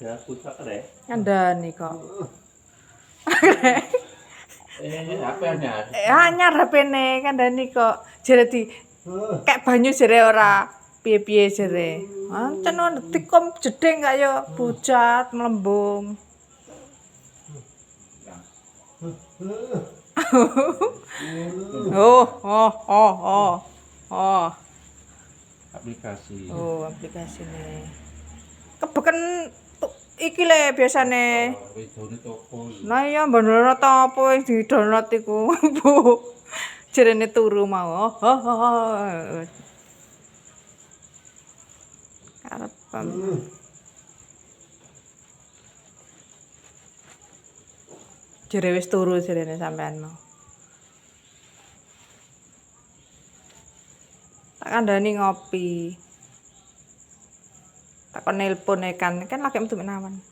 ada. Kandhani kok. Eh, apa yang nyari? Eh, anyar HP-ne kandhani kok. Jere di kayak banyu jere ora piye-piye jere. Ancen ono tikom jedeng kaya pucat melembung. oh, oh, oh, oh. Oh, Aplikasi. oh aplikasine. Kebeken tu- iki le biasane. Nah iya bener ta apa yang di download iku. Bu. Jerene turu mau. Oh, oh, oh. Karepem. Jere wis turu jerene sampean mau. Tak kandhani ngopi. Tak kon nelpon kan kan lagi metu menawan.